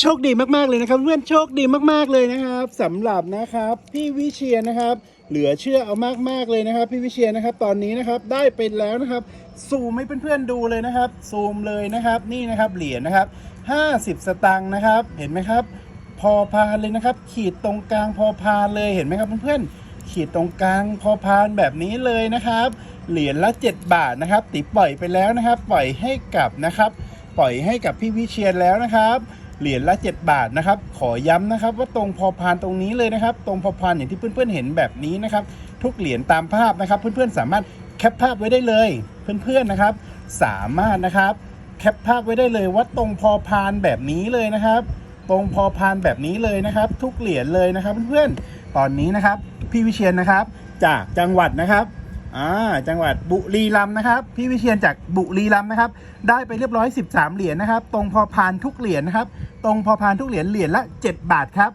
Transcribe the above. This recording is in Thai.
โชคดีมากๆเลยนะครับ เพื่อนโชคดีมากๆเลยนะครับสำหรับนะครับพี่วิเชียรนะครับ เหลือเชื่อเอามากๆเลยนะครับ พี่วิเชียรนะครับ ตอนนี้นะครับได้ไปแล้วนะครับซูมให้เพื่อนๆดูเลยนะครับ ซูมเลยนะครับนี่นะครับเหรียญนะครับ 50 สตังค์นะครับ เห็นไหมครับ พอพานเลยนะครับ ขีดตรงกลางพอพานเลยเห็นไหมครับเพื่อนๆขีดตรงกลางพอพานแบบนี้เลยนะครับ เหรียญละ 7 บาทนะครับติปล่อยไปแล้วนะครับ ปล่อยให้กับนะครับ ปล่อยให้กับพี่วิเชียนแล้วนะครับ เหรียญละ 7 บาทนะครับ ขอย้ำนะครับ ว่าตรงพอพานตรงนี้เลยนะครับ ตรงพอพานอย่างที่เพื่อนๆเห็นแบบนี้นะครับ ทุกเหรียญตามภาพนะครับ เพื่อนๆสามารถแคปภาพไว้ได้เลย เพื่อนๆนะครับ สามารถนะครับแคปภาพไว้ได้เลยว่าตรงพอพานแบบนี้เลยนะครับ ตรงพอพานแบบนี้เลยนะครับ ทุกเหรียญเลยนะครับ เพื่อนๆตอนนี้นะครับ พี่วิเชียนนะครับ จากจังหวัดนะครับ อ่าจังหวัดบุรีรัมย์นะครับ พี่วิเชียนจากบุรีรัมย์นะครับ ได้ไปเรียบร้อย 13 เหรียญนะครับ ตรงพอพานทุกเหรียญนะครับ ตรงพอพานทุกเหรียญเหรียญละ 7 บาทครับ